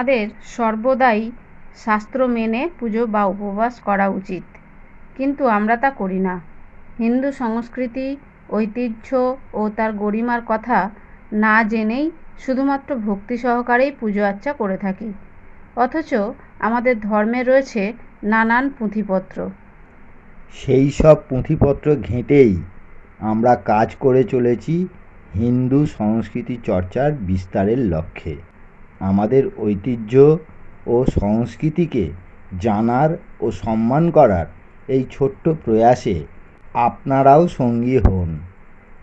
আমাদের সর্বদাই শাস্ত্র মেনে পুজো বা উপবাস করা উচিত। কিন্তু আমরা তা করি না। হিন্দু সংস্কৃতি, ঐতিহ্য ও তার গরিমার কথা না জেনেই শুধুমাত্র ভক্তি সহকারেই পুজো আচ্চা করে থাকি। অথচ আমাদের ধর্মে রয়েছে নানান পুঁথিপত্র। সেই সব পুঁথিপত্র ঘেঁটেই আমরা কাজ করে চলেছি হিন্দু সংস্কৃতি চর্চার বিস্তারের লক্ষ্যে। আমাদের ঐতিহ্য ও সংস্কৃতিকে জানার ও সম্মান করার এই ছোট্ট প্রয়াসে আপনারাও সঙ্গী হন।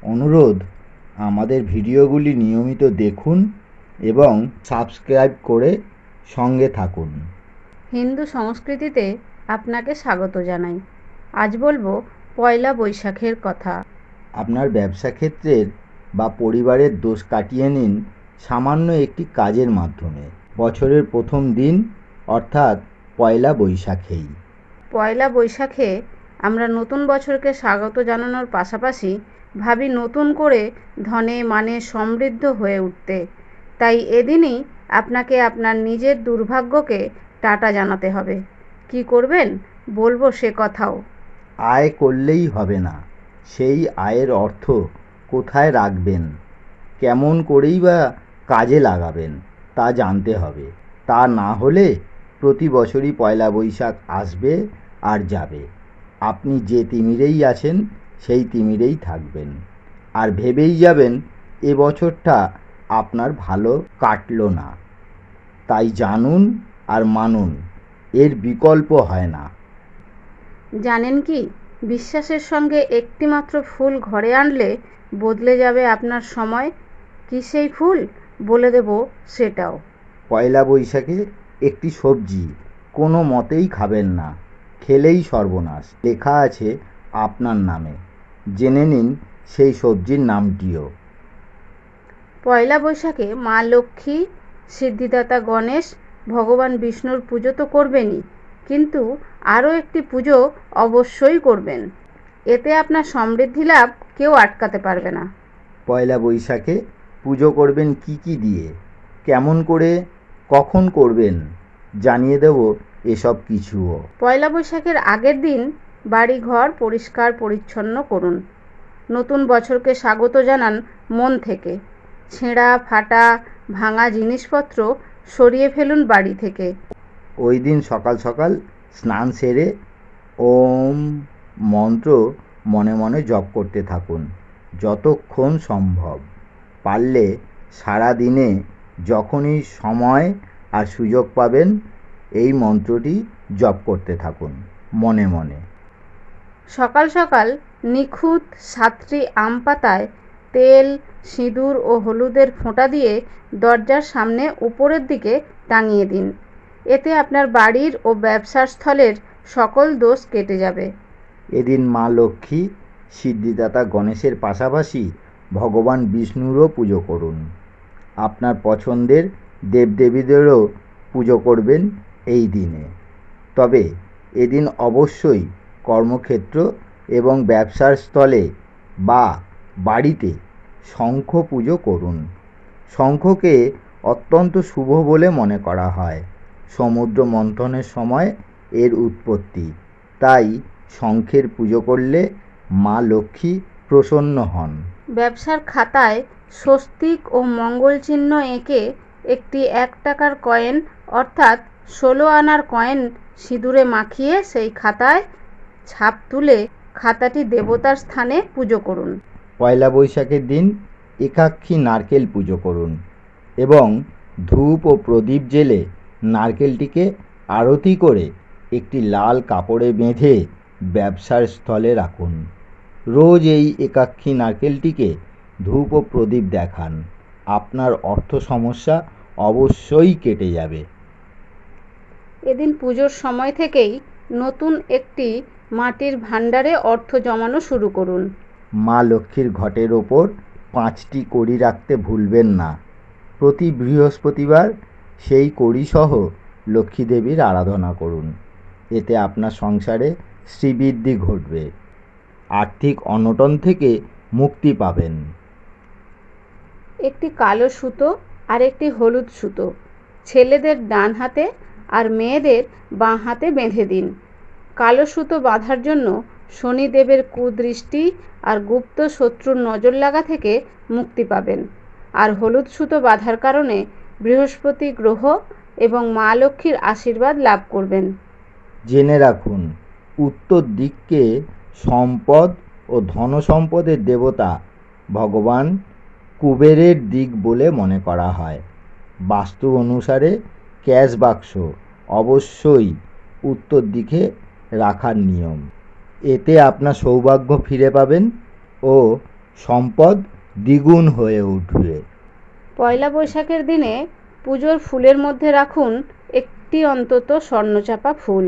অনুরোধ আমাদের ভিডিওগুলি নিয়মিত দেখুন এবং সাবস্ক্রাইব করে সঙ্গে থাকুন। হিন্দু সংস্কৃতিতে আপনাকে স্বাগত জানাই। আজ বলব পয়লা বৈশাখের কথা। আপনার ব্যবসা ক্ষেত্রের বা পরিবারের দোষ কাটিয়ে নিন সামান্য একটি কাজের মাধ্যমে। বছরের প্রথম দিন অর্থাৎ পয়লা বৈশাখেই। পয়লা বৈশাখে আমরা নতুন বছরকে স্বাগত জানানোর পাশাপাশি ভাবি নতুন করে ধনে মানে সমৃদ্ধ হয়ে উঠতে। তাই এদিনই আপনাকে আপনার নিজের দুর্ভাগ্যকে টাটা জানাতে হবে। কি করবেন? বলব সে কথাও। আয় করলেই হবে না। সেই আয়ের অর্থ কোথায় রাখবেন? কেমন করেই বা কাজে লাগাবেন, তা জানতে হবে। তা না হলে প্রতি বছরই পয়লা বৈশাখ আসবে আর যাবে। আপনি যে তিমিরেই আছেন, সেই তিমিরেই থাকবেন। আর ভেবেই যাবেন, এ বছরটা আপনার ভালো কাটল না। তাই জানুন আর মানুন, এর বিকল্প হয় না। জানেন কি, বিশ্বাসের সঙ্গে একটিমাত্র ফুল ঘরে আনলে বদলে যাবে আপনার সময়। কি সেই ফুল? বলে দেব সেটাও। পয়লা বৈশাখে একটি সবজি কোনো মতেই খাবেন না খেলেই সর্বনাশ। লেখা আছে আপনার নামে। জেনে নিন সেই সবজির নামটিও। পয়লা বৈশাখে মা লক্ষ্মী সিদ্ধিদাতা গণেশ ভগবান বিষ্ণুর পুজো তো করবেনই কিন্তু আরও একটি পুজো অবশ্যই করবেন। এতে আপনার সমৃদ্ধি লাভ কেউ আটকাতে পারবে না। পয়লা বৈশাখে পুজো করবেন কি কি দিয়ে? কেমন করে? কখন করবেন? জানিয়ে দেব এসব কিছুও। পয়লা বৈশাখের আগের দিন বাড়ি ঘর পরিষ্কার পরিচ্ছন্ন করুন। নতুন বছরকে স্বাগত জানান মন থেকে। ছেঁড়া ফাটা ভাঙা জিনিসপত্র সরিয়ে ফেলুন বাড়ি থেকে। ওই দিন সকাল সকাল স্নান সেরে ওম মন্ত্র মনে মনে জপ করতে থাকুন যতক্ষণ সম্ভব। পারলে সারাদিনে যখনই সময় আর সুযোগ পাবেন এই মন্ত্রটি জপ করতে থাকুন মনে মনে। সকাল সকাল নিখুঁত সাতটি আম পাতায় তেল সিঁদুর ও হলুদের ফোঁটা দিয়ে দরজার সামনে উপরের দিকে টাঙিয়ে দিন। এতে আপনার বাড়ির ও ব্যবসার স্থলের সকল দোষ কেটে যাবে। এদিন মা লক্ষ্মী সিদ্ধিদাতা গণেশের পাশাপাশি ভগবান বিষ্ণুরও পুজো করুন। আপনার পছন্দের দেবদেবীদেরও পুজো করবেন এই দিনে। তবে এদিন অবশ্যই কর্মক্ষেত্র এবং ব্যবসার স্থলে বা বাড়িতে শঙ্খ পুজো করুন। শঙ্খকে অত্যন্ত শুভ বলে মনে করা হয়। সমুদ্র মন্থনের সময় এর উৎপত্তি। তাই শঙ্খের পুজো করলে মা লক্ষ্মী প্রসন্ন হন। ব্যবসার খাতায় স্বস্তিক ও মঙ্গল চিহ্ন এঁকে একটি এক টাকার কয়েন, অর্থাৎ ষোলো আনার কয়েন সিঁদুরে মাখিয়ে সেই খাতায় ছাপ তুলে খাতাটি দেবতার স্থানে পুজো করুন। পয়লা বৈশাখের দিন একাক্ষী নারকেল পুজো করুন এবং ধূপ ও প্রদীপ জেলে নারকেলটিকে আরতি করে একটি লাল কাপড়ে বেঁধে ব্যবসার স্থলে রাখুন। রোজ এই একাক্ষী নারকেলটিকে ধূপ ও প্রদীপ দেখান। আপনার অর্থ সমস্যা অবশ্যই কেটে যাবে। এদিন পুজোর সময় থেকেই নতুন একটি মাটির ভাণ্ডারে অর্থ জমানো শুরু করুন। মা লক্ষ্মীর ঘটের ওপর পাঁচটি কড়ি রাখতে ভুলবেন না। প্রতি বৃহস্পতিবার সেই কড়িসহ লক্ষ্মী দেবীর আরাধনা করুন। এতে আপনার সংসারে শ্রীবৃদ্ধি ঘটবে। আর্থিক অনটন থেকে মুক্তি পাবেন। একটি কালো সুতো আর একটি হলুদ সুতো। ছেলেদের ডান হাতে আর মেয়েদের বাঁ হাতে বেঁধে দিন। কালো সুতো বাঁধার জন্য শনিদেবের কুদৃষ্টি আর গুপ্ত শত্রুর নজর লাগা থেকে মুক্তি পাবেন। আর হলুদ সুতো বাঁধার কারণে বৃহস্পতি গ্রহ এবং মা লক্ষ্মীর আশীর্বাদ লাভ করবেন। জেনে রাখুন উত্তর দিককে সম্পদ ও ধনসম্পদের দেবতা ভগবান কুবেরের দিক বলে মনে করা হয়। বাস্তু অনুসারে ক্যাশ বাক্স অবশ্যই উত্তর দিকে রাখার নিয়ম। এতে আপনার সৌভাগ্য ফিরে পাবেন ও সম্পদ দ্বিগুণ হয়ে উঠবে। পয়লা বৈশাখের দিনে পুজোর ফুলের মধ্যে রাখুন একটি অন্তত স্বর্ণচাপা ফুল।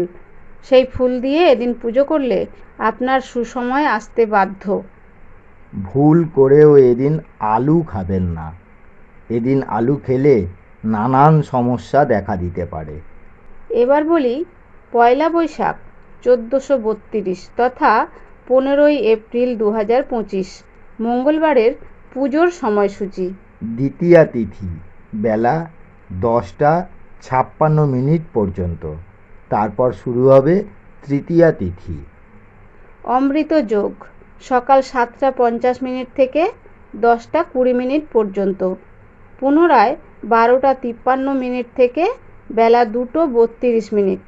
সেই ফুল দিয়ে এদিন পুজো করলে আপনার সুসময় আসতে বাধ্য। ভুল করেও এদিন আলু খাবেন না। এদিন আলু খেলে নানান সমস্যা দেখা দিতে পারে। এবার বলি পয়লা বৈশাখ চোদ্দোশো বত্রিশ তথা পনেরোই এপ্রিল দু হাজার পঁচিশ মঙ্গলবারের পুজোর সময়সূচি। দ্বিতীয়া তিথি বেলা দশটা ছাপ্পান্ন মিনিট পর্যন্ত। তারপর শুরু হবে তৃতীয়া তিথি। অমৃত যোগ সকাল সাতটা পঞ্চাশ মিনিট থেকে দশটা কুড়ি মিনিট পর্যন্ত। পুনরায় বারোটা তিপ্পান্ন মিনিট থেকে বেলা দুটো বত্রিশ মিনিট।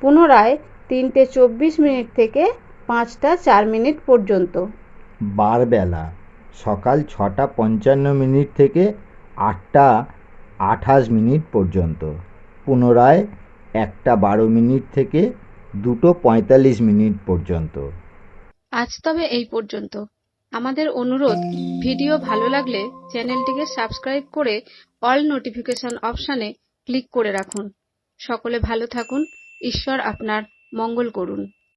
পুনরায় তিনটে চব্বিশ মিনিট থেকে পাঁচটা চার মিনিট পর্যন্ত। বারবেলা সকাল ছটা পঞ্চান্ন মিনিট থেকে আটটা আঠাশ মিনিট পর্যন্ত। পুনরায় একটা বারো মিনিট থেকে দুটো পঁয়তাল্লিশ মিনিট পর্যন্ত। আজ তবে এই পর্যন্ত। আমাদের অনুরোধ, ভিডিও ভালো লাগলে চ্যানেলটিকে সাবস্ক্রাইব করে অল নোটিফিকেশন অপশানে ক্লিক করে রাখুন। সকলে ভালো থাকুন, ঈশ্বর আপনার মঙ্গল করুন।